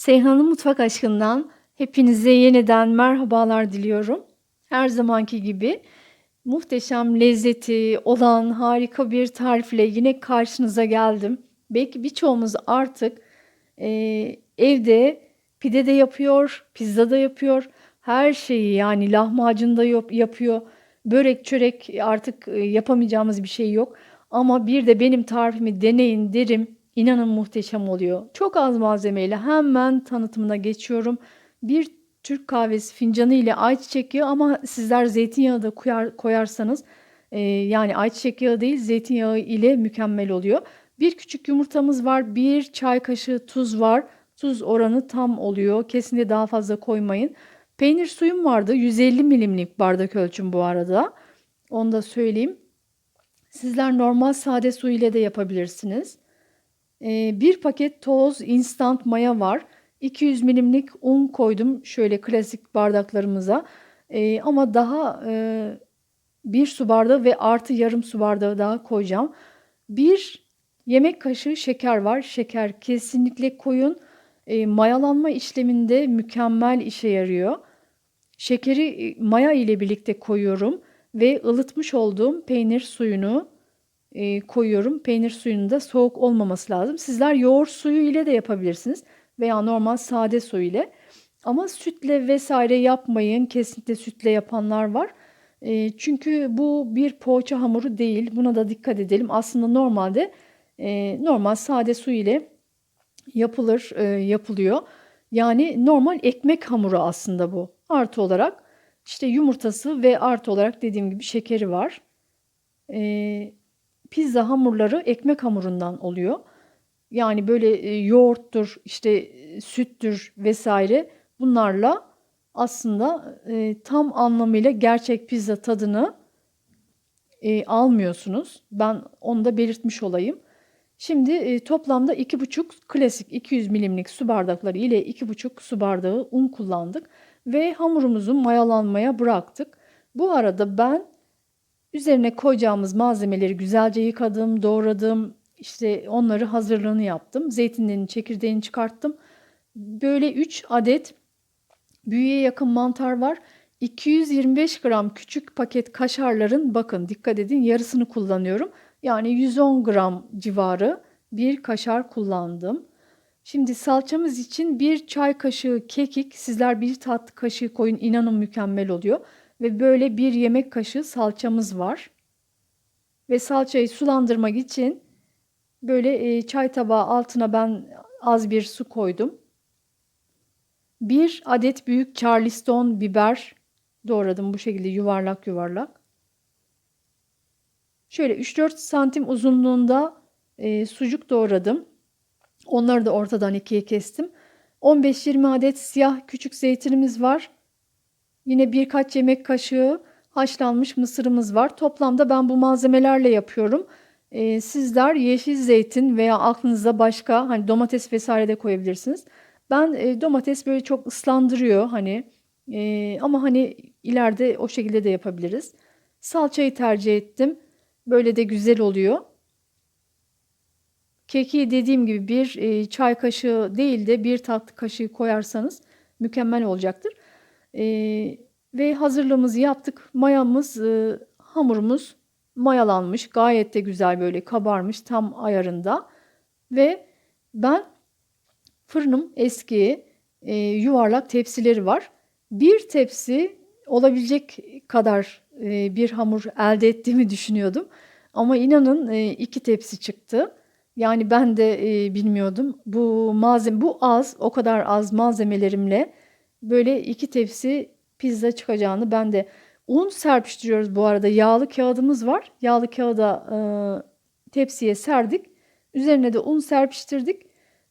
Seyhan'ın mutfak aşkından hepinize yeniden merhabalar diliyorum. Her zamanki gibi muhteşem lezzeti olan harika bir tarifle yine karşınıza geldim. Belki birçoğumuz artık e, evde pide de yapıyor, pizza da yapıyor. Her şeyi yani lahmacun da yap- yapıyor. Börek, çörek artık e, yapamayacağımız bir şey yok. Ama bir de benim tarifimi deneyin derim. İnanın muhteşem oluyor. Çok az malzemeyle hemen tanıtımına geçiyorum. Bir Türk kahvesi fincanı ile ayçiçek yağı ama sizler zeytinyağı da koyar, koyarsanız e, yani ayçiçek yağı değil zeytinyağı ile mükemmel oluyor. Bir küçük yumurtamız var. Bir çay kaşığı tuz var. Tuz oranı tam oluyor. Kesinlikle daha fazla koymayın. Peynir suyum vardı. 150 milimlik bardak ölçüm bu arada. Onu da söyleyeyim. Sizler normal sade su ile de yapabilirsiniz. Ee, bir paket toz instant maya var. 200 milimlik un koydum şöyle klasik bardaklarımıza. Ee, ama daha e, bir su bardağı ve artı yarım su bardağı daha koyacağım. Bir yemek kaşığı şeker var. Şeker kesinlikle koyun. E, mayalanma işleminde mükemmel işe yarıyor. Şekeri e, maya ile birlikte koyuyorum ve ılıtmış olduğum peynir suyunu e, koyuyorum. Peynir suyunun da soğuk olmaması lazım. Sizler yoğurt suyu ile de yapabilirsiniz veya normal sade su ile. Ama sütle vesaire yapmayın. Kesinlikle sütle yapanlar var. E, çünkü bu bir poğaça hamuru değil. Buna da dikkat edelim. Aslında normalde e, normal sade su ile yapılır, e, yapılıyor. Yani normal ekmek hamuru aslında bu. Artı olarak işte yumurtası ve artı olarak dediğim gibi şekeri var. E, pizza hamurları ekmek hamurundan oluyor. Yani böyle e, yoğurttur, işte e, süttür vesaire bunlarla aslında e, tam anlamıyla gerçek pizza tadını e, almıyorsunuz. Ben onu da belirtmiş olayım. Şimdi e, toplamda 2,5 klasik 200 milimlik su bardakları ile 2,5 su bardağı un kullandık ve hamurumuzu mayalanmaya bıraktık. Bu arada ben üzerine koyacağımız malzemeleri güzelce yıkadım, doğradım. İşte onları hazırlığını yaptım. Zeytinlerin çekirdeğini çıkarttım. Böyle 3 adet büyüye yakın mantar var. 225 gram küçük paket kaşarların bakın dikkat edin yarısını kullanıyorum. Yani 110 gram civarı bir kaşar kullandım. Şimdi salçamız için bir çay kaşığı kekik, sizler bir tatlı kaşığı koyun inanın mükemmel oluyor. Ve böyle bir yemek kaşığı salçamız var. Ve salçayı sulandırmak için böyle e, çay tabağı altına ben az bir su koydum. Bir adet büyük charleston biber doğradım bu şekilde yuvarlak yuvarlak. Şöyle 3-4 santim uzunluğunda e, sucuk doğradım. Onları da ortadan ikiye kestim. 15-20 adet siyah küçük zeytinimiz var. Yine birkaç yemek kaşığı haşlanmış mısırımız var. Toplamda ben bu malzemelerle yapıyorum. Ee, sizler yeşil zeytin veya aklınızda başka hani domates vesaire de koyabilirsiniz. Ben e, domates böyle çok ıslandırıyor hani e, ama hani ileride o şekilde de yapabiliriz. Salçayı tercih ettim. Böyle de güzel oluyor. Keki dediğim gibi bir e, çay kaşığı değil de bir tatlı kaşığı koyarsanız mükemmel olacaktır. E, ve hazırlığımızı yaptık. Mayamız, e, hamurumuz mayalanmış. Gayet de güzel böyle kabarmış tam ayarında. Ve ben fırınım eski e, yuvarlak tepsileri var. Bir tepsi olabilecek kadar e, bir hamur elde ettiğimi düşünüyordum. Ama inanın e, iki tepsi çıktı. Yani ben de e, bilmiyordum. Bu malzeme bu az, o kadar az malzemelerimle böyle iki tepsi pizza çıkacağını ben de un serpiştiriyoruz bu arada. Yağlı kağıdımız var. Yağlı kağıda e, tepsiye serdik. Üzerine de un serpiştirdik.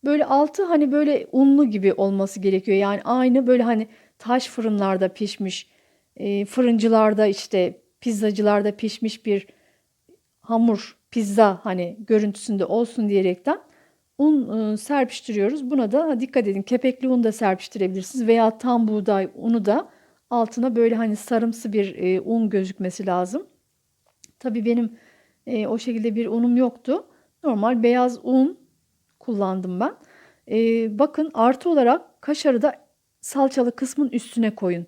Böyle altı hani böyle unlu gibi olması gerekiyor. Yani aynı böyle hani taş fırınlarda pişmiş, e, fırıncılarda işte pizzacılarda pişmiş bir hamur, pizza hani görüntüsünde olsun diyerekten un e, serpiştiriyoruz. Buna da dikkat edin. Kepekli un da serpiştirebilirsiniz veya tam buğday unu da altına böyle hani sarımsı bir e, un gözükmesi lazım. Tabii benim e, o şekilde bir unum yoktu. Normal beyaz un kullandım ben. Bakın artı olarak kaşarı da salçalı kısmın üstüne koyun.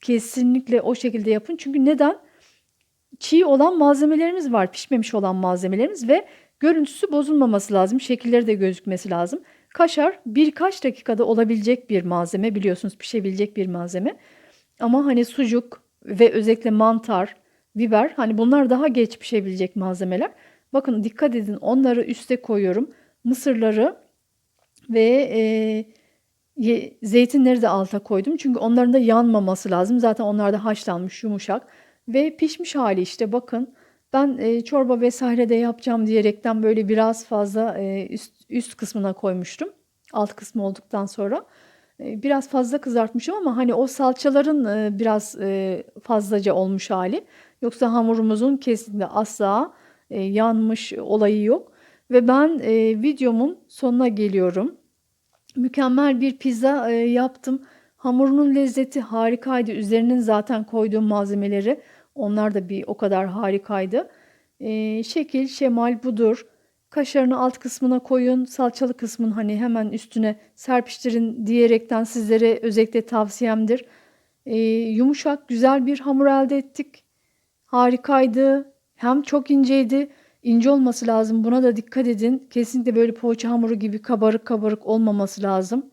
Kesinlikle o şekilde yapın. Çünkü neden? Çiğ olan malzemelerimiz var, pişmemiş olan malzemelerimiz ve görüntüsü bozulmaması lazım, şekilleri de gözükmesi lazım. Kaşar birkaç dakikada olabilecek bir malzeme biliyorsunuz pişebilecek bir malzeme. Ama hani sucuk ve özellikle mantar, biber hani bunlar daha geç pişebilecek malzemeler. Bakın dikkat edin onları üste koyuyorum. Mısırları ve e, zeytinleri de alta koydum. Çünkü onların da yanmaması lazım. Zaten onlar da haşlanmış yumuşak ve pişmiş hali işte bakın. Ben e, çorba vesaire de yapacağım diyerekten böyle biraz fazla e, üst, üst kısmına koymuştum. Alt kısmı olduktan sonra. E, biraz fazla kızartmışım ama hani o salçaların e, biraz e, fazlaca olmuş hali. Yoksa hamurumuzun kesinlikle asla e, yanmış olayı yok. Ve ben e, videomun sonuna geliyorum. Mükemmel bir pizza e, yaptım. Hamurunun lezzeti harikaydı. Üzerinin zaten koyduğum malzemeleri onlar da bir o kadar harikaydı. E, şekil şemal budur. Kaşarını alt kısmına koyun. Salçalı kısmın hani hemen üstüne serpiştirin diyerekten sizlere özellikle tavsiyemdir. E, yumuşak güzel bir hamur elde ettik. Harikaydı. Hem çok inceydi. İnce olması lazım. Buna da dikkat edin. Kesinlikle böyle poğaça hamuru gibi kabarık kabarık olmaması lazım.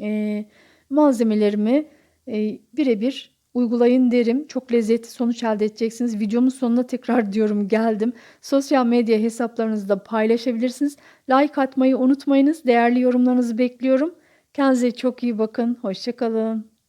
Ee, malzemelerimi e, birebir uygulayın derim. Çok lezzetli sonuç elde edeceksiniz. Videomun sonuna tekrar diyorum geldim. Sosyal medya hesaplarınızda paylaşabilirsiniz. Like atmayı unutmayınız. Değerli yorumlarınızı bekliyorum. Kendinize çok iyi bakın. Hoşçakalın.